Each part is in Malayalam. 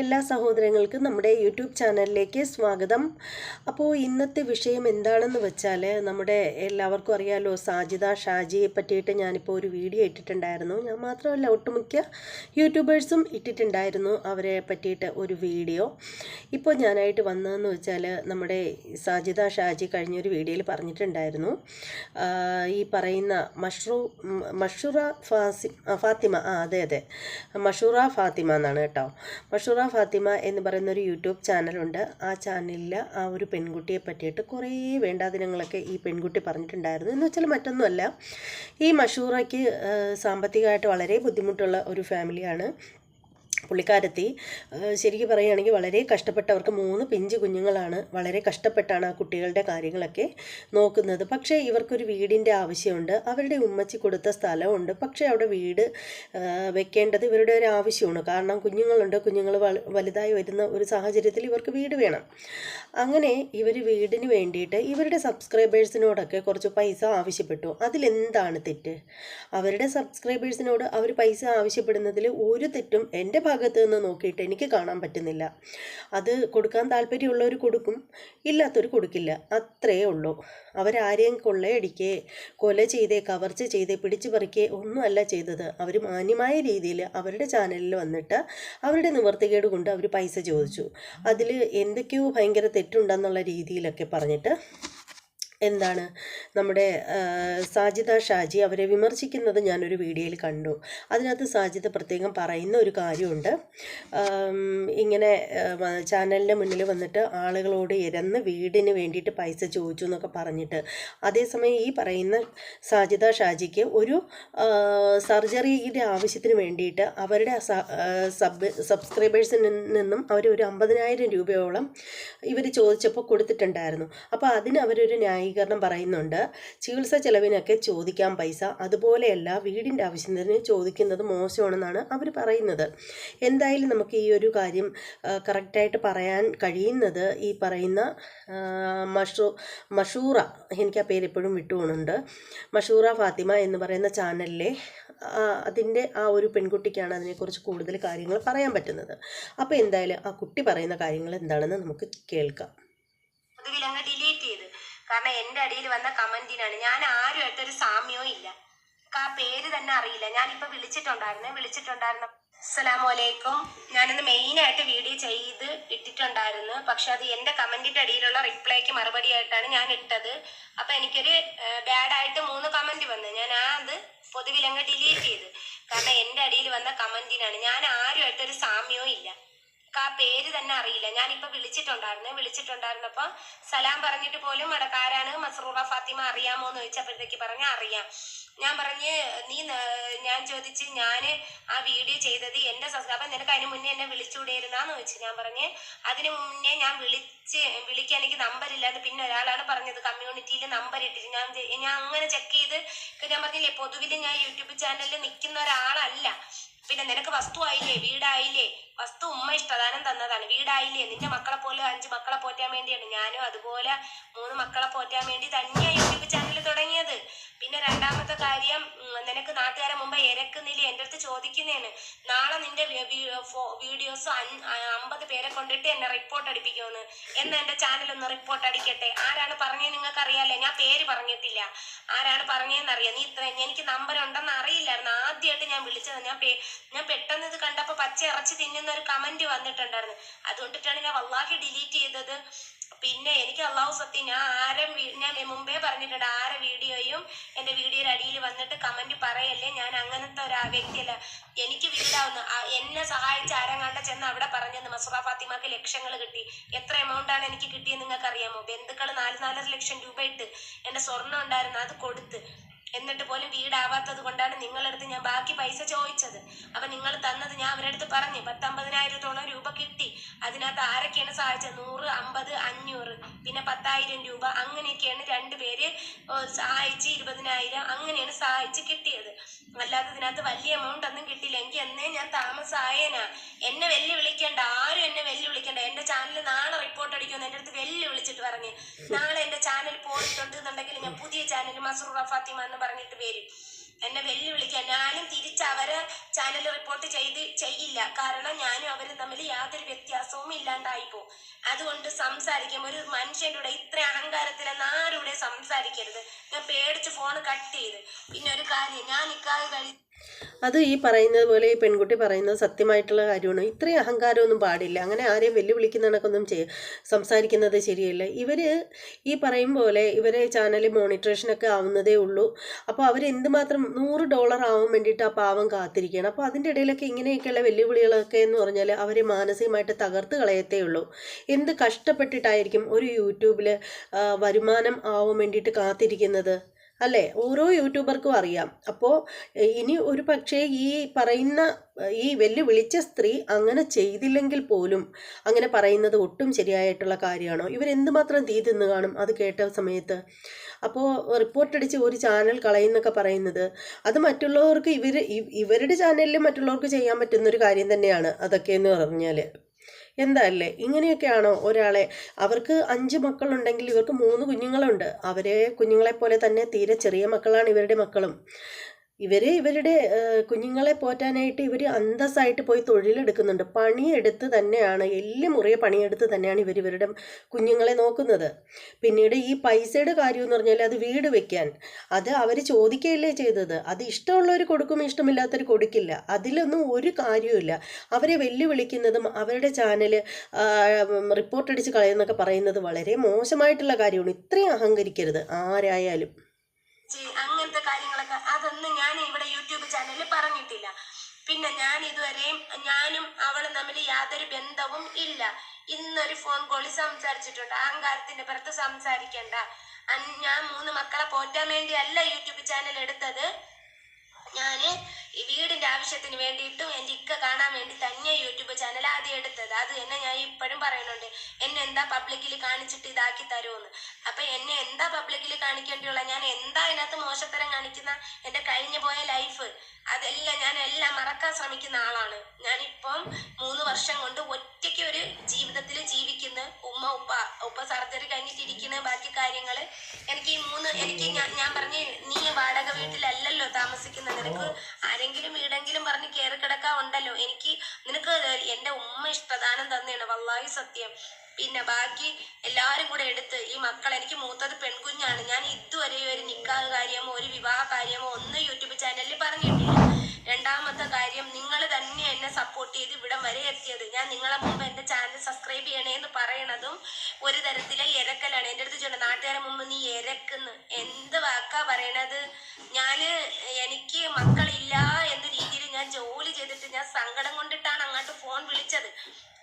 എല്ലാ സഹോദരങ്ങൾക്കും നമ്മുടെ യൂട്യൂബ് ചാനലിലേക്ക് സ്വാഗതം. അപ്പോൾ ഇന്നത്തെ വിഷയം എന്താണെന്ന് വെച്ചാൽ നമ്മുടെ എല്ലാവർക്കും അറിയാലോ സാജിദ ഷാജിയെ പറ്റിയിട്ട് ഞാനിപ്പോൾ ഒരു വീഡിയോ ഇട്ടിട്ടുണ്ടായിരുന്നു. ഞാൻ മാത്രമല്ല ഒട്ടുമിക്ക യൂട്യൂബേഴ്സും ഇട്ടിട്ടുണ്ടായിരുന്നു അവരെ പറ്റിയിട്ട് ഒരു വീഡിയോ. ഇപ്പോൾ ഞാനായിട്ട് വന്നതെന്ന് വെച്ചാൽ നമ്മുടെ സാജിദ ഷാജി കഴിഞ്ഞൊരു വീഡിയോയിൽ പറഞ്ഞിട്ടുണ്ടായിരുന്നു. ഈ പറയുന്ന മഷ്റൂ മഷൂറ ഫാസി ഫാത്തിമ ആ അതെ അതെ. മഷൂറ ഫാത്തിമ എന്നാണ് കേട്ടോ. മഷൂറ ഫാത്തിമ എന്ന് പറയുന്ന ഒരു യൂട്യൂബ് ചാനലുണ്ട്. ആ ചാനലിൽ ആ ഒരു പെൺകുട്ടിയെ പറ്റിയിട്ട് കുറേ വേണ്ടാദിനങ്ങളൊക്കെ ഈ പെൺകുട്ടി പറഞ്ഞിട്ടുണ്ടായിരുന്നു. എന്ന് വെച്ചാൽ മറ്റൊന്നുമല്ല. ഈ മഷൂറയ്ക്ക് സാമ്പത്തികമായിട്ട് വളരെ ബുദ്ധിമുട്ടുള്ള ഒരു ഫാമിലിയാണ്. പുള്ളിക്കാരത്തി ശരിക്ക് പറയുകയാണെങ്കിൽ വളരെ കഷ്ടപ്പെട്ടവർക്ക് മൂന്ന് പിഞ്ച് കുഞ്ഞുങ്ങളാണ് വളരെ കഷ്ടപ്പെട്ടാണ് ആ കുട്ടികളുടെ കാര്യങ്ങളൊക്കെ നോക്കുന്നത്. പക്ഷേ ഇവർക്കൊരു വീടിന്റെ ആവശ്യമുണ്ട് അവരുടെ ഉമ്മച്ചി കൊടുത്ത സ്ഥലമുണ്ട് പക്ഷേ അവിടെ വീട് വെക്കേണ്ടത് ഇവരുടെ ഒരു ആവശ്യമാണ്. കാരണം കുഞ്ഞുങ്ങളുണ്ട് കുഞ്ഞുങ്ങൾ വലുതായി വരുന്ന ഒരു സാഹചര്യത്തിൽ ഇവർക്ക് വീട് വേണം. അങ്ങനെ ഇവർ വീടിന് വേണ്ടിയിട്ട് ഇവരുടെ സബ്സ്ക്രൈബേഴ്സിനോടൊക്കെ കുറച്ച് പൈസ ആവശ്യപ്പെട്ടു. അതിലെന്താണ് തെറ്റ്? അവരുടെ സബ്സ്ക്രൈബേഴ്സിനോട് അവർ പൈസ ആവശ്യപ്പെടുന്നതിൽ ഒരു തെറ്റും എന്റെ ഭാഗത്ത് നിന്ന് നോക്കിയിട്ട് എനിക്ക് കാണാൻ പറ്റുന്നില്ല. അത് കൊടുക്കാൻ താല്പര്യമുള്ളവർ കൊടുക്കും ഇല്ലാത്തവർ കൊടുക്കില്ല. അത്രയേ ഉള്ളൂ. അവരാരെയും കൊള്ളയടിക്കേ കൊല ചെയ്തേ കവർച്ച ചെയ്തേ പിടിച്ചു പറിക്കേ ഒന്നുമല്ല ചെയ്തത്. അവർ മാന്യമായ രീതിയിൽ അവരുടെ ചാനലിൽ വന്നിട്ട് അവരുടെ നിവർത്തികേട് കൊണ്ട് അവർ പൈസ ചോദിച്ചു. അതിൽ എന്തൊക്കെയോ ഭയങ്കര തെറ്റുണ്ടെന്നുള്ള രീതിയിലൊക്കെ പറഞ്ഞിട്ട് എന്താണ്? നമ്മുടെ സാജിത ഷാജി അവരെ വിമർശിക്കുന്നത് ഞാനൊരു വീഡിയോയിൽ കണ്ടു. അതിനകത്ത് സാജിദ പ്രത്യേകം പറയുന്ന ഒരു കാര്യമുണ്ട്. ഇങ്ങനെ ചാനലിന്റെ മുന്നിൽ വന്നിട്ട് ആളുകളോട് ഇരന്ന് വീടിന് വേണ്ടിയിട്ട് പൈസ ചോദിച്ചു എന്നൊക്കെ പറഞ്ഞിട്ട് അതേസമയം ഈ പറയുന്ന സാജിദ ഷാജിക്ക് ഒരു സർജറിയുടെ ആവശ്യത്തിന് വേണ്ടിയിട്ട് അവരുടെ സബ് സബ്സ്ക്രൈബേഴ്സിൽ നിന്നും അവർ ഒരു അമ്പതിനായിരം രൂപയോളം ഇവർ ചോദിച്ചപ്പോൾ കൊടുത്തിട്ടുണ്ടായിരുന്നു. അപ്പോൾ അതിന് അവരൊരു ന്യായീകരണം പറയുന്നുണ്ട്. ചികിത്സ ചെലവിനൊക്കെ ചോദിക്കാം പൈസ. അതുപോലെയല്ല വീടിന്റെ ആവശ്യത്തിന് ചോദിക്കുന്നത് മോശമാണെന്നാണ് അവർ പറയുന്നത്. എന്തായാലും നമുക്ക് ഈ ഒരു കാര്യം കറക്റ്റായിട്ട് പറയാൻ കഴിയുന്നത് ഈ പറയുന്ന മഷൂ മഷൂറ എനിക്ക് ആ പേര് എപ്പോഴും വിട്ടുപോകുന്നുണ്ട് മഷൂറ ഫാത്തിമ എന്ന് പറയുന്ന ചാനലിലെ അതിന്റെ ആ ഒരു പെൺകുട്ടിക്കാണ് അതിനെക്കുറിച്ച് കൂടുതൽ കാര്യങ്ങൾ പറയാൻ പറ്റുന്നത്. അപ്പോൾ എന്തായാലും ആ കുട്ടി പറയുന്ന കാര്യങ്ങൾ എന്താണെന്ന് നമുക്ക് കേൾക്കാം. അത് വിലങ്ങ് ഡിലീറ്റ് ചെയ്ത്. കാരണം എന്റെ അടിയിൽ വന്ന കമന്റിനാണ് ഞാൻ ആരുമായിട്ട് ഒരു സാമ്യവും ഇല്ല. ആ പേര് തന്നെ അറിയില്ല. ഞാനിപ്പോ വിളിച്ചിട്ടുണ്ടായിരുന്നു. വിളിച്ചിട്ടുണ്ടായിരുന്ന. അസ്സലാമലൈക്കും. ഞാനൊന്ന് മെയിൻ ആയിട്ട് വീഡിയോ ചെയ്ത് ഇട്ടിട്ടുണ്ടായിരുന്നു. പക്ഷെ അത് എന്റെ കമന്റിന്റെ അടിയിലുള്ള റിപ്ലൈക്ക് മറുപടി ആയിട്ടാണ് ഞാൻ ഇട്ടത്. അപ്പൊ എനിക്കൊരു ബാഡ് ആയിട്ട് മൂന്ന് കമന്റ് വന്നു. ഞാൻ ആ അത് പൊതുവിലങ്ങ് ഡിലീറ്റ് ചെയ്ത്. കാരണം എന്റെ അടിയിൽ വന്ന കമന്റിനാണ് ഞാൻ ആരുമായിട്ട് ഒരു സാമ്യവും ഇല്ല. ആ പേര് തന്നെ അറിയില്ല. ഞാനിപ്പോ വിളിച്ചിട്ടുണ്ടായിരുന്നു. വിളിച്ചിട്ടുണ്ടായിരുന്നപ്പോ സലാം പറഞ്ഞിട്ട് പോലും മടക്കാരാണ് മസറൂറ ഫാത്തിമ അറിയാമോ എന്ന് ചോദിച്ചപ്പോഴത്തേക്ക് പറഞ്ഞ അറിയാം. ഞാൻ പറഞ്ഞ് നീ ഞാൻ ചോദിച്ച് ഞാൻ ആ വീഡിയോ ചെയ്തത് എന്റെ അപ്പൊ നിനക്ക് അതിന് മുന്നേ എന്നെ വിളിച്ചുകൂടിയിരുന്നാന്ന് ചോദിച്ചു ഞാൻ പറഞ്ഞ് അതിന് മുന്നേ ഞാൻ വിളിച്ച് വിളിക്കാൻ എനിക്ക് നമ്പർ ഇല്ലാതെ പിന്നെ ഒരാളാണ് പറഞ്ഞത്. കമ്മ്യൂണിറ്റിയിൽ നമ്പർ ഇട്ടിട്ട് ഞാൻ ഞാൻ അങ്ങനെ ചെക്ക് ചെയ്ത് ഞാൻ പറഞ്ഞില്ലേ പൊതുവിൽ ഞാൻ യൂട്യൂബ് ചാനലിൽ നിൽക്കുന്ന ഒരാളല്ല. പിന്നെ നിനക്ക് വസ്തു ആയില്ലേ വീടായില്ലേ? വസ്തു ഉമ്മ ഇഷ്ടദാനം തന്നതാണ്. വീടായില്ലേ? നിന്റെ മക്കളെ പോലെ അഞ്ച് മക്കളെ പോറ്റാൻ വേണ്ടിയാണ്. ഞാനും അതുപോലെ മൂന്ന് മക്കളെ പോറ്റാൻ വേണ്ടി തന്നെയാണ് യൂട്യൂബ് ചാനൽ തുടങ്ങിയത്. പിന്നെ രണ്ടാമത്തെ കാര്യം നിനക്ക് നാട്ടുകാരെ മുമ്പ് ഇരക്കുന്നില്ല എന്റെ അടുത്ത് ചോദിക്കുന്നതാണ്. നാളെ നിന്റെ വീഡിയോസ് അമ്പത് പേരെ കൊണ്ടിട്ട് എന്നെ റിപ്പോർട്ട് അടിപ്പിക്കുമെന്ന്. എന്ന് എന്റെ ചാനൽ ഒന്ന് റിപ്പോർട്ട് അടിക്കട്ടെ? ആരാണ് പറഞ്ഞത് നിങ്ങൾക്ക് അറിയാലേ ഞാൻ പേര് പറഞ്ഞിട്ടില്ല ആരാണ് പറഞ്ഞതെന്ന് അറിയാം നീ ഇത്ര എനിക്ക് നമ്പർ ഉണ്ടെന്ന് അറിയില്ലായിരുന്നു. ആദ്യമായിട്ട് ഞാൻ വിളിച്ചത്. ഞാൻ ഞാൻ പെട്ടെന്ന് ഇത് കണ്ടപ്പോൾ പച്ച ഇറച്ചി തിന്നുന്ന ഒരു കമന്റ് വന്നിട്ടുണ്ടായിരുന്നു. അതുകൊണ്ടിട്ടാണ് ഞാൻ വല്ലാഹി ഡിലീറ്റ് ചെയ്തത്. പിന്നെ എനിക്ക് അള്ളാഹു സത്യം ഞാൻ ആരെ ഞാൻ മുമ്പേ പറഞ്ഞിട്ടുണ്ട് ആരെ വീഡിയോയും എന്റെ വീഡിയോയുടെ അടിയിൽ വന്നിട്ട് കമന്റ് പറയല്ലേ? ഞാൻ അങ്ങനത്തെ ഒരു വ്യക്തിയല്ല. എനിക്ക് വീടാവുന്നു എന്നെ സഹായിച്ച ആരെങ്ങാണ്ട ചെന്ന് അവിടെ പറഞ്ഞെന്ന് മസുറ ഫാത്തിമാക്ക് ലക്ഷങ്ങൾ കിട്ടി. എത്ര എമൗണ്ട് ആണ് എനിക്ക് കിട്ടിയെന്ന് നിങ്ങൾക്ക് അറിയാമോ ബന്ധുക്കൾ നാല് നാലര ലക്ഷം രൂപ ഇട്ട് എന്റെ സ്വർണം ഉണ്ടായിരുന്നു അത് കൊടുത്ത്. എന്നിട്ട് പോലും വീടാവാത്തത് കൊണ്ടാണ് നിങ്ങളടുത്ത് ഞാൻ ബാക്കി പൈസ ചോദിച്ചത്. അപ്പൊ നിങ്ങൾ തന്നത് ഞാൻ അവരുടെ അടുത്ത് പറഞ്ഞു പത്തമ്പതിനായിരത്തോളം രൂപ കിട്ടി. അതിനകത്ത് ആരൊക്കെയാണ് സഹായിച്ചത്? നൂറ് അമ്പത് അഞ്ഞൂറ് പിന്നെ പത്തായിരം രൂപ. അങ്ങനെയൊക്കെയാണ് രണ്ടുപേര് സഹായിച്ച് ഇരുപതിനായിരം അങ്ങനെയാണ് സഹായിച്ച് കിട്ടിയത്. അല്ലാതെ ഇതിനകത്ത് വലിയ എമൗണ്ട് ഒന്നും കിട്ടിയില്ല എനിക്ക് എന്നേ ഞാൻ താമസമായേനാ എന്നെ വെല്ലു വെല്ലുവിളിക്കേണ്ട ആരും എന്നെ വെല്ലു വെല്ലുവിളിക്കേണ്ട. എന്റെ ചാനൽ നാളെ റിപ്പോർട്ട് അടിക്കുമെന്ന് എന്റെ അടുത്ത് വെല്ലു വിളിച്ചിട്ട് പറഞ്ഞു. നാളെ എന്റെ ചാനൽ പോയിട്ടുണ്ട് എന്നുണ്ടെങ്കിൽ ഞാൻ പുതിയ ചാനൽ മസൂർ ഫാത്തിമ എന്ന് പറഞ്ഞിട്ട് വരും എന്നെ വെല്ലുവിളിക്കാൻ ഞാനും തിരിച്ച് അവരെ ചാനൽ റിപ്പോർട്ട് ചെയ്ത് ചെയ്യില്ല. കാരണം ഞാനും അവരും തമ്മിൽ യാതൊരു വ്യത്യാസവും ഇല്ലാണ്ടായി പോകും അതുകൊണ്ട് സംസാരിക്കും. ഒരു മനുഷ്യന്റെ കൂടെ ഇത്ര അഹങ്കാരത്തിലെന്ന് ആരുടെ സംസാരിക്കരുത്. ഞാൻ പേടിച്ച് ഫോൺ കട്ട് ചെയ്ത്. പിന്നെ ഒരു കാര്യം ഞാൻ ഇക്കാര്യം കഴി അത് ഈ പറയുന്നത് പോലെ ഈ പെൺകുട്ടി പറയുന്നത് സത്യമായിട്ടുള്ള കാര്യമാണ്. ഇത്രയും അഹങ്കാരമൊന്നും പാടില്ല. അങ്ങനെ ആരെയും വെല്ലുവിളിക്കുന്ന കണക്കൊന്നും സംസാരിക്കുന്നത് ശരിയല്ല. ഇവർ ഈ പറയും പോലെ ഇവരെ ചാനൽ മോണിറ്ററേഷനൊക്കെ ആവുന്നതേ ഉള്ളൂ. അപ്പോൾ അവർ എന്തുമാത്രം നൂറ് ഡോളർ ആവാൻ വേണ്ടിയിട്ട് ആ പാവം കാത്തിരിക്കുകയാണ്. അപ്പോൾ അതിന്റെ ഇടയിലൊക്കെ ഇങ്ങനെയൊക്കെയുള്ള വെല്ലുവിളികളൊക്കെ എന്ന് പറഞ്ഞാൽ അവരെ മാനസികമായിട്ട് തകർത്ത് കളയത്തേ ഉള്ളൂ. എന്ത് കഷ്ടപ്പെട്ടിട്ടായിരിക്കും ഒരു യൂട്യൂബിൽ വരുമാനം ആവാൻ വേണ്ടിയിട്ട് കാത്തിരിക്കുന്നത്? അല്ലേ? ഓരോ യൂട്യൂബർക്കും അറിയാം. അപ്പോൾ ഇനി ഒരു പക്ഷേ ഈ പറയുന്ന ഈ വെല്ലുവിളിച്ച സ്ത്രീ അങ്ങനെ ചെയ്തില്ലെങ്കിൽ പോലും അങ്ങനെ പറയുന്നത് ഒട്ടും ശരിയായിട്ടുള്ള കാര്യമാണോ? ഇവരെന്തുമാത്രം തീ തിന്ന് കാണും അത് കേട്ട സമയത്ത്? അപ്പോൾ റിപ്പോർട്ടടിച്ച് ഒരു ചാനൽ കളയുന്നൊക്കെ പറയുന്നത് അത് മറ്റുള്ളവർക്ക് ഇവർ ഇവരുടെ ചാനലിൽ മറ്റുള്ളവർക്ക് ചെയ്യാൻ പറ്റുന്നൊരു കാര്യം തന്നെയാണ് അതൊക്കെ എന്ന് പറഞ്ഞാൽ എന്താ അല്ലേ ഇങ്ങനെയൊക്കെയാണോ ഒരാളെ? അവർക്ക് അഞ്ച് മക്കളുണ്ടെങ്കിൽ ഇവർക്ക് മൂന്ന് കുഞ്ഞുങ്ങളുണ്ട്. അവരെ കുഞ്ഞുങ്ങളെ പോലെ തന്നെ തീരെ ചെറിയ മക്കളാണ് ഇവരുടെ മക്കളും. ഇവർ ഇവരുടെ കുഞ്ഞുങ്ങളെ പോറ്റാനായിട്ട് ഇവർ അന്തസ്സായിട്ട് പോയി തൊഴിലെടുക്കുന്നുണ്ട്. പണിയെടുത്ത് തന്നെയാണ് എല്ല് മുറിയ പണിയെടുത്ത് തന്നെയാണ് ഇവർ ഇവരുടെ കുഞ്ഞുങ്ങളെ നോക്കുന്നത്. പിന്നീട് ഈ പൈസയുടെ കാര്യം എന്ന് പറഞ്ഞാൽ അത് വീട് വെക്കാൻ. അത് അവർ ചോദിക്കുകയല്ലേ ചെയ്തത്. അത് ഇഷ്ടമുള്ളവർ കൊടുക്കും ഇഷ്ടമില്ലാത്തവർ കൊടുക്കില്ല. അതിലൊന്നും ഒരു കാര്യവുമില്ല. അവരെ വെല്ലുവിളിക്കുന്നതും അവരുടെ ചാനൽ റിപ്പോർട്ടടിച്ച് കളയുന്നൊക്കെ പറയുന്നത് വളരെ മോശമായിട്ടുള്ള കാര്യമാണ്. ഇത്രയും അഹങ്കരിക്കരുത് ആരായാലും. അങ്ങനത്തെ കാര്യങ്ങളൊക്കെ അതൊന്നും ഞാൻ ഇവിടെ യൂട്യൂബ് ചാനലിൽ പറഞ്ഞിട്ടില്ല. പിന്നെ ഞാൻ ഇതുവരെയും ഞാനും അവളും തമ്മിൽ യാതൊരു ബന്ധവും ഇല്ല. ഇന്നൊരു ഫോൺ കോളിൽ സംസാരിച്ചിട്ടുണ്ട്. അഹങ്കാരത്തിന്റെ പുറത്ത് സംസാരിക്കണ്ട. ഞാൻ മൂന്ന് മക്കളെ പോറ്റാൻ വേണ്ടിയല്ല യൂട്യൂബ് ചാനൽ എടുത്തത്. ഞാൻ ഈ വീടിന്റെ ആവശ്യത്തിന് വേണ്ടിയിട്ടും എന്റെ ഇക്ക കാണാൻ വേണ്ടി തന്നെ യൂട്യൂബ് ചാനൽ ആദ്യം എടുത്തത്. അത് എന്നെ ഞാൻ ഇപ്പോഴും പറയുന്നുണ്ട്. എന്നെ എന്താ പബ്ലിക്കിൽ കാണിച്ചിട്ട് ഇതാക്കി തരുമെന്ന് അപ്പൊ എന്നെ എന്താ പബ്ലിക്കിൽ കാണിക്കേണ്ടിയുള്ള ഞാൻ എന്താ അതിനകത്ത് മോശത്തരം കാണിക്കുന്ന എന്റെ കഴിഞ്ഞു പോയ ലൈഫ് അതെല്ലാം ഞാൻ എല്ലാം മറക്കാൻ ശ്രമിക്കുന്ന ആളാണ്. ഞാനിപ്പം മൂന്ന് വർഷം കൊണ്ട് ഒറ്റയ്ക്ക് ഒരു ജീവിതത്തിൽ ജീവിക്കുന്ന. ഉമ്മ ഉപ്പ ഉപ്പ സർജറി കഴിഞ്ഞിട്ടിരിക്കുന്ന ബാക്കി കാര്യങ്ങൾ എനിക്ക് ഈ മൂന്ന് എനിക്ക് ഞാൻ ഞാൻ പറഞ്ഞ് നീ നിനക്ക് ആരെങ്കിലും വീടെങ്കിലും പറഞ്ഞ് കയറി കിടക്കാൻ ഉണ്ടല്ലോ. എനിക്ക് നിനക്ക് എന്റെ ഉമ്മ ഇഷ്ടദാനം തന്നെയാണ് വല്ലായി സത്യം. പിന്നെ ബാക്കി എല്ലാരും കൂടെ എടുത്ത് ഈ മക്കൾ എനിക്ക് മൂത്തത് പെൺകുഞ്ഞാണ്. ഞാൻ ഇതുവരെ ഒരു നിക്കാഹ് കാര്യമോ ഒരു വിവാഹ കാര്യമോ ഒന്നും യൂട്യൂബ് ചാനലിൽ പറഞ്ഞിട്ടില്ല. രണ്ടാമത്തെ കാര്യം നിങ്ങൾ തന്നെ എന്നെ സപ്പോർട്ട് ചെയ്ത് ഇവിടം വരെ എത്തിയത്. ഞാൻ നിങ്ങളെ മുമ്പ് എന്റെ ചാനൽ സബ്സ്ക്രൈബ് ചെയ്യണേ എന്ന് പറയണതും ഒരു തരത്തിലെ ഇരക്കലാണ് എന്റെ അടുത്ത് ചോദിച്ചു നാട്ടുകാരെ മുമ്പ് നീ ഇരക്കുന്ന് എന്ത് വാക്കാ പറയണത്? ഞാൻ എനിക്ക് മക്കളില്ല എന്ന രീതിയിൽ ഞാൻ ജോലി ചെയ്തിട്ട് ഞാൻ സങ്കടം കൊണ്ടിട്ടാണ് അങ്ങോട്ട് ഫോൺ വിളിച്ചത്.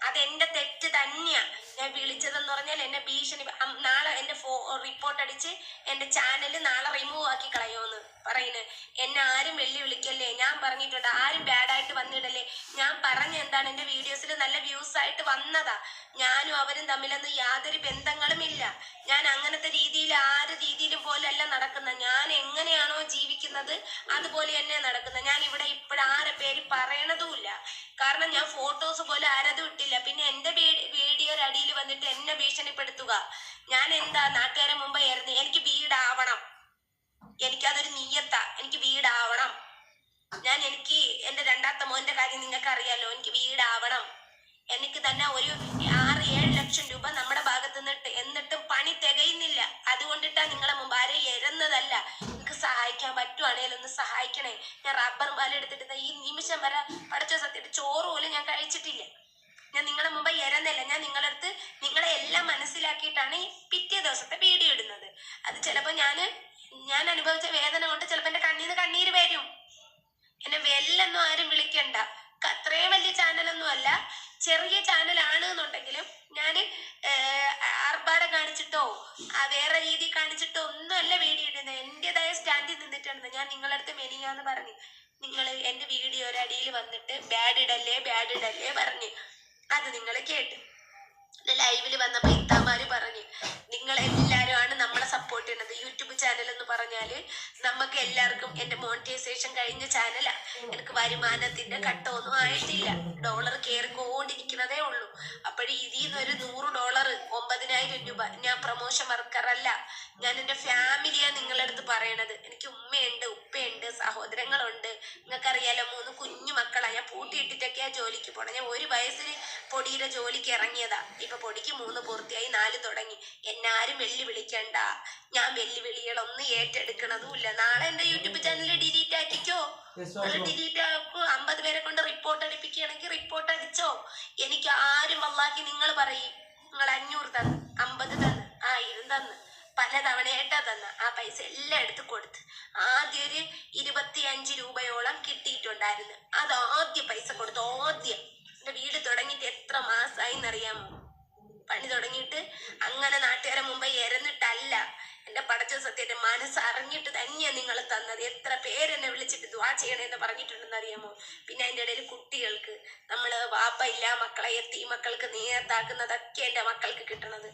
അതെന്റെ തെറ്റ് തന്നെയാ. ഞാൻ വിളിച്ചതെന്ന് പറഞ്ഞാൽ എന്നെ ഭീഷണി നാളെ എന്റെ ഫോ റിപ്പോർട്ട് അടിച്ച് എന്റെ ചാനൽ നാളെ റിമൂവ് ആക്കി കളയുമെന്ന് പറയുന്നത് എന്നെ ആരും വെല്ലുവിളിക്കല്ലേ? ഞാൻ പറഞ്ഞിട്ടുണ്ട് ആരും ബാഡായിട്ട് വന്നിടല്ലേ? ഞാൻ പറഞ്ഞ എന്താണ്? എന്റെ വീഡിയോസിൽ നല്ല വ്യൂസ് ആയിട്ട് വന്നതാ. ഞാനും അവരും തമ്മിലൊന്നും യാതൊരു ബന്ധങ്ങളും ഇല്ല. ഞാൻ അങ്ങനത്തെ രീതിയിൽ ആര് രീതിയിലും പോലെയല്ല നടക്കുന്നത് ഞാൻ എങ്ങനെയാണോ ജീവിക്കുന്നത് അതുപോലെ തന്നെ നടക്കുന്നത്. ഞാൻ ഇവിടെ ഇപ്പോഴാരെ പേര് പറയണതുമില്ല കാരണം ഞാൻ ഫോട്ടോസ് പോലെ ആരതും ഇട്ടില്ല. പിന്നെ എന്റെ വീഡിയോ അടിയിൽ വന്നിട്ട് എന്നെ ഭീഷണിപ്പെടുത്തുക. ഞാൻ എന്താ നാട്ടുകാരെ മുമ്പ് ആയിരുന്നു? എനിക്ക് വീടാവണം. എനിക്കതൊരു നീയത്താ. എനിക്ക് വീടാവണം. ഞാൻ എനിക്ക് എന്റെ രണ്ടാമത്തെ മോന്റെ കാര്യം നിങ്ങൾക്ക് അറിയാലോ എനിക്ക് വീടാവണം. എനിക്ക് തന്നെ ഒരു ആറ് ഏഴ് ലക്ഷം രൂപ നമ്മുടെ ഭാഗത്ത് നിന്നിട്ട് എന്നിട്ടും പണി തികയുന്നില്ല. അതുകൊണ്ടിട്ടാ നിങ്ങളെ മുമ്പ് ആരെ എരുന്നതല്ല. നിങ്ങൾക്ക് സഹായിക്കാൻ പറ്റുവാണേലും ഒന്ന് സഹായിക്കണേ. ഞാൻ റബ്ബർ പാല എടുത്തിട്ട് ഈ നിമിഷം വരെ പഠിച്ച സത്യത്തിൽ ചോറ് പോലും ഞാൻ കഴിച്ചിട്ടില്ല. ഞാൻ നിങ്ങളെ മുമ്പ് എരന്നില്ല ഞാൻ നിങ്ങളെ അടുത്ത് നിങ്ങളെ എല്ലാം മനസ്സിലാക്കിയിട്ടാണ് ഈ പിറ്റേ ദിവസത്തെ വീഡിയോ ഇടുന്നത്. അത് ചിലപ്പോൾ ഞാൻ ഞാൻ അനുഭവിച്ച വേദന കൊണ്ട് ചിലപ്പോൾ എന്റെ കണ്ണീന്ന് കണ്ണീര് വരും. എന്നെ വെല്ലൊന്നും ആരും വിളിക്കണ്ട. അത്രയും വലിയ ചാനലൊന്നും അല്ല. ചെറിയ ചാനലാണ് എന്നുണ്ടെങ്കിലും ഞാൻ ആർഭാടം കാണിച്ചിട്ടോ വേറെ രീതി കാണിച്ചിട്ടോ ഒന്നും അല്ല വീഡിയോ ഇടുന്നത് എന്റെതായ സ്റ്റാൻഡിൽ നിന്നിട്ടാണ് ഞാൻ നിങ്ങളടുത്ത് മെനിയാന്ന് പറഞ്ഞു. നിങ്ങൾ എന്റെ വീഡിയോ ഒരടിയിൽ വന്നിട്ട് ബാഡ് ഇടല്ലേ ബാഡ് ഇടല്ലേ പറഞ്ഞു. അത് നിങ്ങൾ കേട്ട്. ലൈവിൽ വന്നപ്പോ ഇത്താമാര് പറഞ്ഞു നിങ്ങൾ എല്ലാവരും ആണ് നമ്മളെ സപ്പോർട്ട് ചെയ്യുന്നത്. യൂട്യൂബ് ചാനൽ എന്ന് പറഞ്ഞാൽ നമുക്ക് എല്ലാവർക്കും എന്റെ മോണിറ്റൈസേഷൻ കഴിഞ്ഞ ചാനലാ എനിക്ക് വരുമാനത്തിന്റെ ഘട്ടമൊന്നും ആയിട്ടില്ല. ഡോളർ കയറിക്കൊണ്ടിരിക്കുന്നതേ ഉള്ളൂ. അപ്പോഴും ഇതിൽ നിന്ന് ഒരു നൂറ് ഡോളർ ഒമ്പതിനായിരം രൂപ ഞാൻ പ്രൊമോഷൻ വർക്കർ അല്ല. ഞാൻ എന്റെ ഫാമിലിയാ നിങ്ങളുടെ അടുത്ത് പറയണത്. എനിക്ക് ഉമ്മയുണ്ട് ഉപ്പയുണ്ട് സഹോദരങ്ങളുണ്ട്. നിങ്ങൾക്കറിയാലോ മൂന്ന് കുഞ്ഞു മക്കളാ ഞാൻ പൂട്ടിയിട്ടിട്ടൊക്കെയാ ജോലിക്ക് പോണേ ഞാൻ ഒരു വയസ്സിന് പൊടിയുടെ ജോലിക്ക് ഇറങ്ങിയതാ. ഇപ്പൊ പൊടിക്ക് മൂന്ന് പൂർത്തിയായി നാല് തുടങ്ങി. എന്നാരും വെല്ലു വിളിക്കണ്ട ഞാൻ വെല്ലുവിളികളൊന്നും ഏറ്റെടുക്കണതുമില്ല. നാളെ എന്റെ യൂട്യൂബ് ചാനൽ ഡിലീറ്റ് ആക്കിക്കോ. ഡിലീറ്റ് ആക്കൂ. അമ്പത് പേരെ കൊണ്ട് റിപ്പോർട്ട് അടിപ്പിക്കുകയാണെങ്കിൽ റിപ്പോർട്ട് അടിച്ചോ. എനിക്ക് ആരും വല്ലാക്കി നിങ്ങൾ പറയും. നിങ്ങൾ അഞ്ഞൂറ് തന്ന് അമ്പത് തന്ന് ആയിരം തന്ന് പല തവണയായിട്ടാ തന്ന ആ പൈസ എല്ലാം എടുത്ത് കൊടുത്ത്. ആദ്യം ഒരു ഇരുപത്തി അഞ്ച് രൂപയോളം കിട്ടിയിട്ടുണ്ടായിരുന്നു. അത് ആദ്യ പൈസ കൊടുത്തു ആദ്യം. എന്റെ വീട് തുടങ്ങിയിട്ട് എത്ര മാസമായി എന്നറിയാമോ പണി തുടങ്ങിയിട്ട് അങ്ങനെ നാട്ടുകാരെ മുമ്പ് എരന്നിട്ടല്ല എന്റെ പടച്ച സത്യത്തെ മനസ്സറിഞ്ഞിട്ട് തന്നെയാ നിങ്ങൾ തന്നത്. എത്ര പേരെന്നെ വിളിച്ചിട്ട് ദ്വാ ചെയ്യണമെന്ന് പറഞ്ഞിട്ടുണ്ടെന്ന് അറിയാമോ പിന്നെ അതിന്റെ ഇടയിൽ കുട്ടികൾക്ക് നമ്മൾ വാപ്പ ഇല്ല മക്കളെ എത്തി മക്കൾക്ക് നേർത്താക്കുന്നതൊക്കെ എന്റെ മക്കൾക്ക് കിട്ടണത്.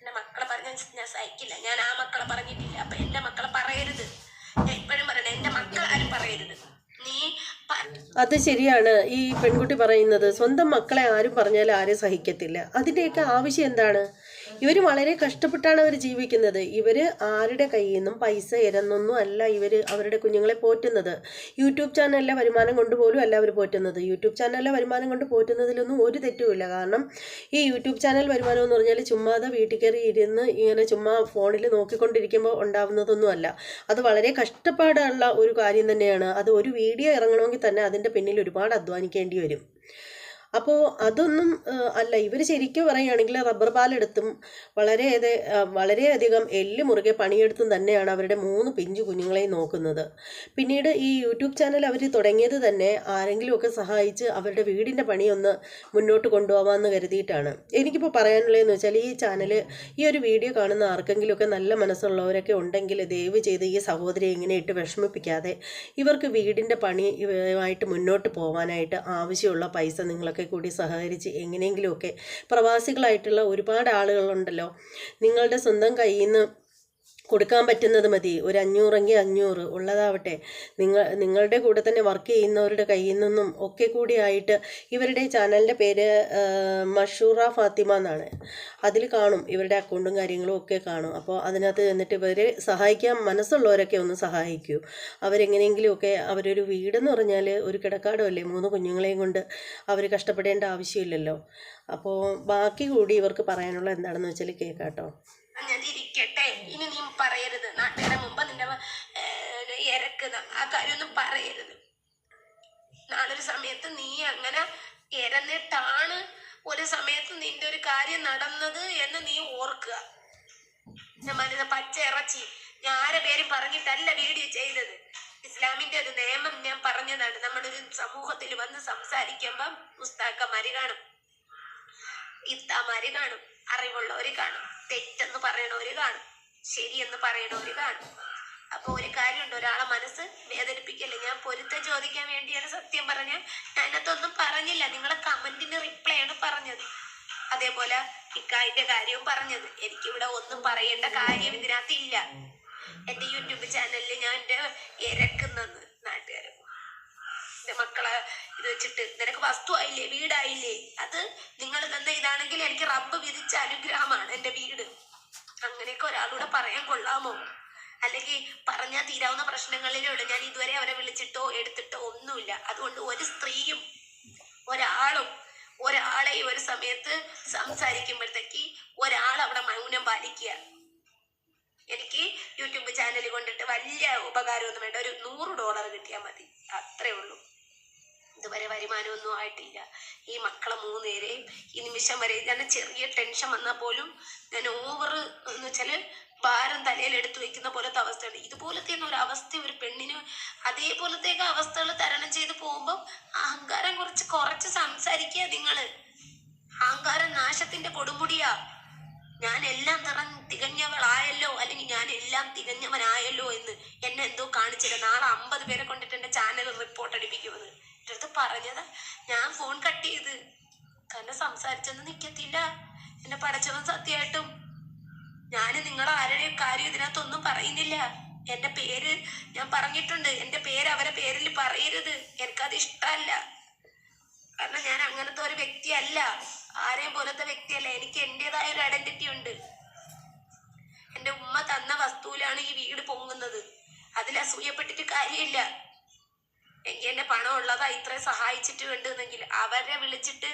എന്റെ മക്കളെ പറഞ്ഞ ഞാൻ സഹിക്കില്ല. ഞാൻ ആ മക്കളെ പറഞ്ഞിട്ടില്ല. അപ്പൊ എന്റെ മക്കളെ പറയരുത്. ഞാൻ ഇപ്പോഴും പറയണേ എന്റെ മക്കളാരും പറയരുത്. നീ പ- അത് ശരിയാണ്. ഈ പെൺകുട്ടി പറയുന്നത് സ്വന്തം മക്കളെ ആരും പറഞ്ഞാൽ ആരും സഹിക്കത്തില്ല. അതിന്റെയൊക്കെ ആവശ്യം എന്താണ്? ഇവർ വളരെ കഷ്ടപ്പെട്ടാണ് അവർ ജീവിക്കുന്നത്. ഇവർ ആരുടെ കയ്യിൽ നിന്നും പൈസ ഇരന്നൊന്നും അല്ല ഇവർ അവരുടെ കുഞ്ഞുങ്ങളെ പോറ്റുന്നത്. യൂട്യൂബ് ചാനലിലെ വരുമാനം കൊണ്ട് പോലും അല്ല അവർ പോറ്റുന്നത്. യൂട്യൂബ് ചാനലിലെ വരുമാനം കൊണ്ട് പോറ്റുന്നതിലൊന്നും ഒരു തെറ്റുമില്ല കാരണം ഈ യൂട്യൂബ് ചാനൽ വരുമാനം എന്ന് പറഞ്ഞാൽ ചുമ്മാതെ വീട്ടിൽ കയറി ഇരുന്ന് ഇങ്ങനെ ചുമ്മാ ഫോണിൽ നോക്കിക്കൊണ്ടിരിക്കുമ്പോൾ ഉണ്ടാവുന്നതൊന്നുമല്ല അത് വളരെ കഷ്ടപ്പാടുള്ള ഒരു കാര്യം തന്നെയാണ്. അത് ഒരു വീഡിയോ ഇറങ്ങണമെങ്കിൽ തന്നെ അതിന്റെ പിന്നിൽ ഒരുപാട് അധ്വാനിക്കേണ്ടി വരും. അപ്പോൾ അതൊന്നും അല്ല. ഇവർ ശരിക്കും പറയുകയാണെങ്കിൽ റബ്ബർ പാലെടുത്തും വളരെ വളരെയധികം എല്ല് മുറുകെ പണിയെടുത്തും തന്നെയാണ് അവരുടെ മൂന്ന് പിഞ്ചു കുഞ്ഞുങ്ങളെയും നോക്കുന്നത്. പിന്നീട് ഈ യൂട്യൂബ് ചാനൽ അവർ തുടങ്ങിയത് തന്നെ ആരെങ്കിലുമൊക്കെ സഹായിച്ച് അവരുടെ വീടിന്റെ പണിയൊന്ന് മുന്നോട്ട് കൊണ്ടുപോകാമെന്ന് കരുതിയിട്ടാണ്. എനിക്കിപ്പോൾ പറയാനുള്ളതെന്ന് വെച്ചാൽ ഈ ചാനൽ ഈ ഒരു വീഡിയോ കാണുന്ന ആർക്കെങ്കിലുമൊക്കെ നല്ല മനസ്സുള്ളവരൊക്കെ ഉണ്ടെങ്കിൽ ദയവ് ചെയ്ത് ഈ സഹോദരിയെ ഇങ്ങനെ ഇട്ട് വിഷമിപ്പിക്കാതെ ഇവർക്ക് വീടിന്റെ പണി ആയിട്ട് മുന്നോട്ട് പോകാനായിട്ട് ആവശ്യമുള്ള പൈസ നിങ്ങളൊക്കെ കൂടി സഹകരിച്ച് എങ്ങനെയെങ്കിലുമൊക്കെ പ്രവാസികളായിട്ടുള്ള ഒരുപാട് ആളുകളുണ്ടല്ലോ. നിങ്ങളുടെ സ്വന്തം കയ്യിൽ നിന്ന് കൊടുക്കാൻ പറ്റുന്നത് മതി. ഒരു അഞ്ഞൂറെങ്കിൽ അഞ്ഞൂറ് ഉള്ളതാവട്ടെ. നിങ്ങൾ നിങ്ങളുടെ കൂടെ തന്നെ വർക്ക് ചെയ്യുന്നവരുടെ കയ്യിൽ നിന്നും ഒക്കെ കൂടി ആയിട്ട് ഇവരുടെ ചാനലിന്റെ പേര് മഷൂറ ഫാത്തിമ എന്നാണ്. അതിൽ കാണും. ഇവരുടെ അക്കൗണ്ടും കാര്യങ്ങളും ഒക്കെ കാണും. അപ്പോൾ അതിനകത്ത് എന്നിട്ട് ഇവരെ സഹായിക്കാൻ മനസ്സുള്ളവരൊക്കെ ഒന്ന് സഹായിക്കൂ. അവരെങ്ങനെയെങ്കിലുമൊക്കെ അവരൊരു വീടെന്ന് പറഞ്ഞാൽ ഒരു കിടക്കാടമല്ലേ മൂന്ന് കുഞ്ഞുങ്ങളെയും കൊണ്ട് അവർ കഷ്ടപ്പെടേണ്ട ആവശ്യമില്ലല്ലോ. അപ്പോൾ ബാക്കി കൂടി ഇവർക്ക് പറയാനുള്ള എന്താണെന്ന് വെച്ചാൽ കേൾക്കാട്ടോ. ഇനി നീ പറയരുത്. നാട്ടുകാരെ മുമ്പ് നിന്റെ ഇരക്കുന്ന ആ കാര്യമൊന്നും പറയരുത്. നാളൊരു സമയത്ത് നീ അങ്ങനെ ഇരന്നിട്ടാണ് ഒരു സമയത്ത് നിന്റെ ഒരു കാര്യം നടന്നത് എന്ന് നീ ഓർക്കുക. മനസ്സിൽ പച്ച ഇറച്ചി. ഞാൻ ആരെ പേരും പറഞ്ഞിട്ടല്ല വീഡിയോ ചെയ്തത്. ഇസ്ലാമിന്റെ ഒരു നിയമം ഞാൻ പറഞ്ഞതാണ്. നമ്മളൊരു സമൂഹത്തിൽ വന്ന് സംസാരിക്കുമ്പം മരി കാണും. ഇത്താമാര് കാണും. അറിവുള്ളവര് കാണും. തെറ്റെന്ന് പറയണവര് കാണും. ശരിയെന്ന് പറയണവര് കാണും അപ്പൊ ഒരു കാര്യമുണ്ട് ഒരാളെ മനസ്സ് വേദനിപ്പിക്കല്ല? ഞാൻ പൊരുത്തം ചോദിക്കാൻ വേണ്ടിയാണ് സത്യം പറഞ്ഞ ഞാൻ അതിനകത്തൊന്നും പറഞ്ഞില്ല. നിങ്ങളെ കമന്റിന് റിപ്ലൈ ആണ് പറഞ്ഞത്. അതേപോലെ ഇക്കായിന്റെ കാര്യവും പറഞ്ഞത്. എനിക്കിവിടെ ഒന്നും പറയേണ്ട കാര്യം ഇതിനകത്ത് ഇല്ല എന്റെ യൂട്യൂബ് ചാനലിൽ ഞാൻ എന്റെ ഇരക്കുന്നെന്ന് നാട്ടുകാരും. എന്റെ മക്കളെ ഇത് വെച്ചിട്ട് നിനക്ക് വസ്തു ആയില്ലേ വീടായില്ലേ? അത് നിങ്ങൾ തന്ന ഇതാണെങ്കിൽ എനിക്ക് റബ്ബ് വിധിച്ച അനുഗ്രഹമാണ് എന്റെ വീട്. അങ്ങനെയൊക്കെ ഒരാളൂടെ പറയാൻ കൊള്ളാമോ? അല്ലെങ്കിൽ പറഞ്ഞാൽ തീരാവുന്ന പ്രശ്നങ്ങളിലേ ഉള്ളൂ ഞാൻ ഇതുവരെ അവരെ വിളിച്ചിട്ടോ എടുത്തിട്ടോ ഒന്നുമില്ല. അതുകൊണ്ട് ഒരു സ്ത്രീയും ഒരാളും ഒരാളെ ഒരു സമയത്ത് സംസാരിക്കുമ്പോഴത്തേക്ക് ഒരാൾ അവിടെ മൗനം പാലിക്കുക. എനിക്ക് യൂട്യൂബ് ചാനൽ കൊണ്ടിട്ട് വലിയ ഉപകാരമൊന്നും വേണ്ട. ഒരു നൂറ് ഡോളർ കിട്ടിയാൽ മതി. അത്രേ ഉള്ളൂ. ഇതുവരെ വരുമാനമൊന്നും ആയിട്ടില്ല. ഈ മക്കളെ മൂന്നുപേരെയും ഈ നിമിഷം വരെ ഞാൻ ചെറിയ ടെൻഷൻ വന്നാൽ പോലും ഞാൻ ഓവർ എന്ന് വെച്ചാൽ ഭാരം തലയിൽ എടുത്തു വെക്കുന്ന പോലത്തെ അവസ്ഥയുണ്ട് ഇതുപോലത്തെ ഒരു അവസ്ഥ ഒരു പെണ്ണിന് അതേപോലത്തേക്ക് അവസ്ഥകൾ തരണം ചെയ്ത് പോകുമ്പോൾ അഹങ്കാരം കുറച്ച് കുറച്ച് സംസാരിക്കുക നിങ്ങൾ അഹങ്കാരം നാശത്തിന്റെ കൊടുമുടിയാ. ഞാൻ എല്ലാം നിറ തികഞ്ഞവളായല്ലോ അല്ലെങ്കിൽ ഞാൻ എല്ലാം തികഞ്ഞവനായല്ലോ എന്ന് എന്നെ എന്തോ കാണിച്ചില്ല. നാളെ അമ്പത് പേരെ കൊണ്ടിട്ട് എന്റെ ചാനൽ റിപ്പോർട്ട് അടിപ്പിക്കുമെന്ന്. എന്റെ അടുത്ത് പറഞ്ഞത് ഞാൻ ഫോൺ കട്ട് ചെയ്ത്. കാരണം സംസാരിച്ചൊന്നും നിക്കത്തില്ല. എന്നെ പടച്ചവൻ സത്യമായിട്ടും ഞാൻ നിങ്ങൾ ആരുടെയും കാര്യം ഇതിനകത്തൊന്നും പറയുന്നില്ല. എന്റെ പേര് ഞാൻ പറഞ്ഞിട്ടുണ്ട്. എന്റെ പേര് അവരെ പേരിൽ പറയരുത്. എനിക്കത് ഇഷ്ടമല്ല. കാരണം ഞാൻ അങ്ങനത്തെ ഒരു വ്യക്തിയല്ല. ആരെയും പോലത്തെ വ്യക്തിയല്ല. എനിക്ക് എന്റേതായ ഒരു ഐഡന്റിറ്റി ഉണ്ട്. എന്റെ ഉമ്മ തന്ന വസ്തുവിലാണ് ഈ വീട് പൊങ്ങുന്നത്. അതിൽ അസൂയപ്പെട്ടിട്ട് കാര്യമില്ല. എന്റെ പണം ഉള്ളതാ ഇത്രയും സഹായിച്ചിട്ട് വേണ്ടെന്നെങ്കിൽ അവരെ വിളിച്ചിട്ട്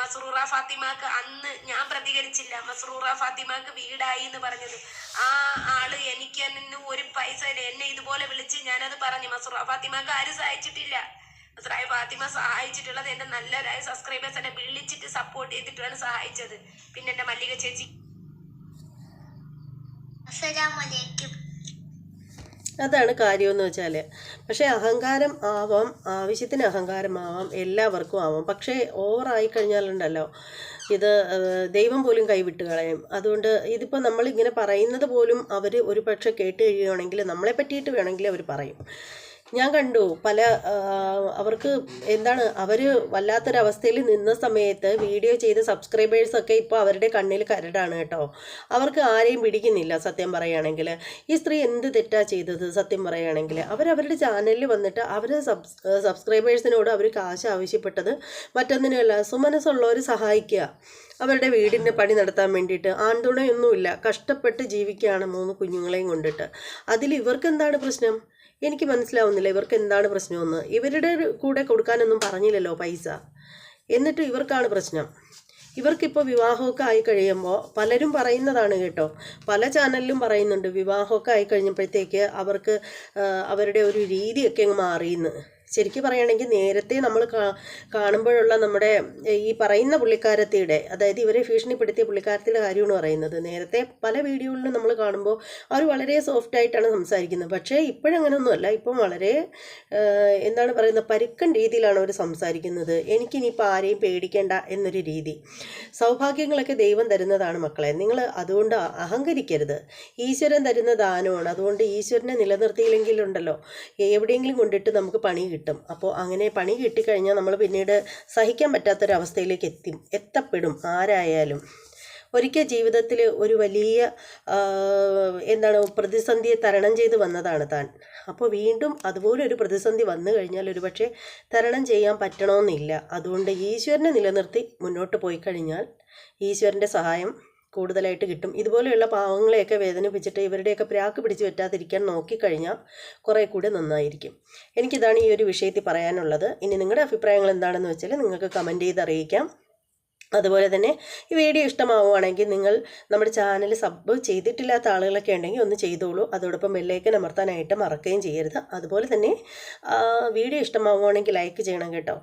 മസറൂറ ഫാത്തിമാക്ക് അന്ന് ഞാൻ പ്രതികരിച്ചില്ല. മസറൂറ ഫാത്തിമാക്ക് വീടായി എന്ന് പറഞ്ഞത്. ആ ആൾ എനിക്ക് ഒരു പൈസ എന്നെ ഇതുപോലെ വിളിച്ച് ഞാനത് പറഞ്ഞു. മസറൂറ ഫാത്തിമാക്ക് ആരും സഹായിച്ചിട്ടില്ല. മസറായ ഫാത്തിമ സഹായിച്ചിട്ടുള്ളത് എന്റെ നല്ലൊരായ സബ്സ്ക്രൈബേഴ്സ് എന്നെ വിളിച്ചിട്ട് സപ്പോർട്ട് ചെയ്തിട്ടാണ് സഹായിച്ചത്. പിന്നെ എന്റെ മല്ലിക ചേച്ചി അസ്സലാമലൈക്കും അതാണ് കാര്യമെന്ന് വെച്ചാൽ പക്ഷേ അഹങ്കാരം ആവാം ആവശ്യത്തിന് അഹങ്കാരമാവാം എല്ലാവർക്കും ആവാം. പക്ഷേ ഓവറായി കഴിഞ്ഞാലുണ്ടല്ലോ ഇത് ദൈവം പോലും കൈവിട്ട് കളയും. അതുകൊണ്ട് ഇതിപ്പോൾ നമ്മളിങ്ങനെ പറയുന്നത് പോലും അവർ ഒരു പക്ഷെ കേട്ട് കഴിയുകയാണെങ്കിൽ നമ്മളെ പറ്റിയിട്ട് വേണമെങ്കിൽ അവർ പറയും. ഞാൻ കണ്ടു പല അവർക്ക് എന്താണ് അവർ വല്ലാത്തൊരവസ്ഥയിൽ നിന്ന സമയത്ത് വീഡിയോ ചെയ്ത സബ്സ്ക്രൈബേഴ്സൊക്കെ ഇപ്പോൾ അവരുടെ കണ്ണിൽ കരടാണ് കേട്ടോ. അവർക്ക് ആരെയും പിടിക്കുന്നില്ല സത്യം പറയുകയാണെങ്കിൽ. ഈ സ്ത്രീ എന്ത് തെറ്റാ ചെയ്തത് സത്യം പറയുകയാണെങ്കിൽ. അവരവരുടെ ചാനലിൽ വന്നിട്ട് അവർ സബ്സ് സബ്സ്ക്രൈബേഴ്സിനോട് അവർ കാശ് ആവശ്യപ്പെട്ടത് മറ്റൊന്നിനുമല്ല സുമനസ്സുള്ളവർ സഹായിക്കുക അവരുടെ വീടിന്റെ പണി നടത്താൻ വേണ്ടിയിട്ട് ആൺതുണയൊന്നുമില്ല. കഷ്ടപ്പെട്ട് ജീവിക്കുകയാണ് മൂന്ന് കുഞ്ഞുങ്ങളെയും കൊണ്ടിട്ട്. അതിൽ ഇവർക്ക് എന്താണ് പ്രശ്നം? എനിക്ക് മനസ്സിലാവുന്നില്ല ഇവർക്ക് എന്താണ് പ്രശ്നമെന്ന്. ഇവരുടെ കൂടെ കൊടുക്കാനൊന്നും പറഞ്ഞില്ലല്ലോ പൈസ. എന്നിട്ട് ഇവർക്കാണ് പ്രശ്നം. ഇവർക്കിപ്പോൾ വിവാഹമൊക്കെ ആയി കഴിയുമ്പോൾ പലരും പറയുന്നതാണ് കേട്ടോ. പല ചാനലിലും പറയുന്നുണ്ട് വിവാഹമൊക്കെ ആയി കഴിഞ്ഞപ്പോഴത്തേക്ക് അവർക്ക് അവരുടെ ഒരു രീതിയൊക്കെ അങ്ങ് മാറിയെന്ന്. ശരിക്കും പറയുകയാണെങ്കിൽ നേരത്തെ നമ്മൾ കാണുമ്പോഴുള്ള നമ്മുടെ ഈ പറയുന്ന പുള്ളിക്കാരത്തിയുടെ അതായത് ഇവരെ ഭീഷണിപ്പെടുത്തിയ പുള്ളിക്കാരത്തിയുടെ കാര്യമാണ് പറയുന്നത്. നേരത്തെ പല വീഡിയോകളിലും നമ്മൾ കാണുമ്പോൾ അവർ വളരെ സോഫ്റ്റ് ആയിട്ടാണ് സംസാരിക്കുന്നത്. പക്ഷേ ഇപ്പോഴങ്ങനൊന്നുമല്ല. ഇപ്പം വളരെ എന്താണ് പറയുന്നത് പരുക്കൻ രീതിയിലാണ് അവർ സംസാരിക്കുന്നത്. എനിക്കിനിയിപ്പോൾ ആരെയും പേടിക്കേണ്ട എന്നൊരു രീതി. സൗഭാഗ്യങ്ങളൊക്കെ ദൈവം തരുന്നതാണ് മക്കളെ. നിങ്ങൾ അതുകൊണ്ട് അഹങ്കരിക്കരുത്. ഈശ്വരൻ തരുന്ന ദാനമാണ്. അതുകൊണ്ട് ഈശ്വരനെ നിലനിർത്തിയില്ലെങ്കിലുണ്ടല്ലോ. എവിടെയെങ്കിലും കൊണ്ടിട്ട് നമുക്ക് പണി അപ്പോൾ അങ്ങനെ പണി കിട്ടിക്കഴിഞ്ഞാൽ നമ്മൾ പിന്നീട് സഹിക്കാൻ പറ്റാത്തൊരവസ്ഥയിലേക്ക് എത്തി എത്തപ്പെടും ആരായാലും. ഒരിക്കൽ ജീവിതത്തിൽ ഒരു വലിയ എന്താണ് പ്രതിസന്ധിയെ തരണം ചെയ്ത് വന്നതാണ് താൻ. അപ്പോൾ വീണ്ടും അതുപോലെ ഒരു പ്രതിസന്ധി വന്നു കഴിഞ്ഞാൽ ഒരുപക്ഷെ തരണം ചെയ്യാൻ പറ്റണമെന്നില്ല അതുകൊണ്ട് ഈശ്വരനെ നിലനിർത്തി മുന്നോട്ട് പോയി കഴിഞ്ഞാൽ ഈശ്വരന്റെ സഹായം കൂടുതലായിട്ട് കിട്ടും. ഇതുപോലെയുള്ള പാവങ്ങളെയൊക്കെ വേദനിപ്പിച്ചിട്ട് ഇവരുടെയൊക്കെ പ്രാക്ക് പിടിച്ച് പറ്റാതിരിക്കാൻ നോക്കിക്കഴിഞ്ഞാൽ കുറേ കൂടി നന്നായിരിക്കും. എനിക്കിതാണ് ഈ ഒരു വിഷയത്തിൽ പറയാനുള്ളത്. ഇനി നിങ്ങളുടെ അഭിപ്രായങ്ങൾ എന്താണെന്ന് വെച്ചാൽ നിങ്ങൾക്ക് കമന്റ് ചെയ്ത് അറിയിക്കാം. അതുപോലെ തന്നെ ഈ വീഡിയോ ഇഷ്ടമാവുകയാണെങ്കിൽ നിങ്ങൾ നമ്മുടെ ചാനൽ സബ് ചെയ്തിട്ടില്ലാത്ത ആളുകളൊക്കെ ഉണ്ടെങ്കിൽ ഒന്ന് ചെയ്തോളൂ. അതോടൊപ്പം ബെല്ലേക്കൻ അമർത്താനായിട്ട് മറക്കുകയും ചെയ്യരുത്. അതുപോലെ തന്നെ വീഡിയോ ഇഷ്ടമാവുകയാണെങ്കിൽ ലൈക്ക് ചെയ്യണം കേട്ടോ.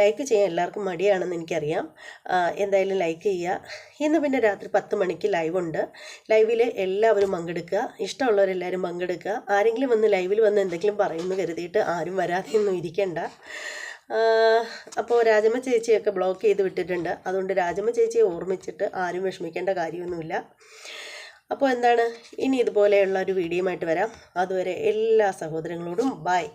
ലൈക്ക് ചെയ്യാൻ എല്ലാവർക്കും മടിയാണെന്ന് എനിക്കറിയാം. എന്തായാലും ലൈക്ക് ചെയ്യുക. ഇന്ന് പിന്നെ രാത്രി പത്ത് മണിക്ക് ലൈവ് ഉണ്ട്. ലൈവിൽ എല്ലാവരും പങ്കെടുക്കുക. ഇഷ്ടമുള്ളവരെല്ലാവരും പങ്കെടുക്കുക. ആരെങ്കിലും വന്ന് ലൈവിൽ വന്ന് എന്തെങ്കിലും പറയുമെന്ന് കരുതിയിട്ട് ആരും വരാതെയൊന്നും ഇരിക്കണ്ട. അപ്പോൾ രാജമ്മ ചേച്ചിയൊക്കെ ബ്ലോക്ക് ചെയ്ത് വിട്ടിട്ടുണ്ട്. അതുകൊണ്ട് രാജമ്മ ചേച്ചിയെ ഓർമ്മിച്ചിട്ട് ആരും വിഷമിക്കേണ്ട കാര്യമൊന്നുമില്ല. അപ്പോൾ എന്താണ്? ഇനി ഇതുപോലെയുള്ള ഒരു വീഡിയോ ആയിട്ട് വരാം. അതുവരെ എല്ലാ സഹോദരങ്ങളോടും ബായ്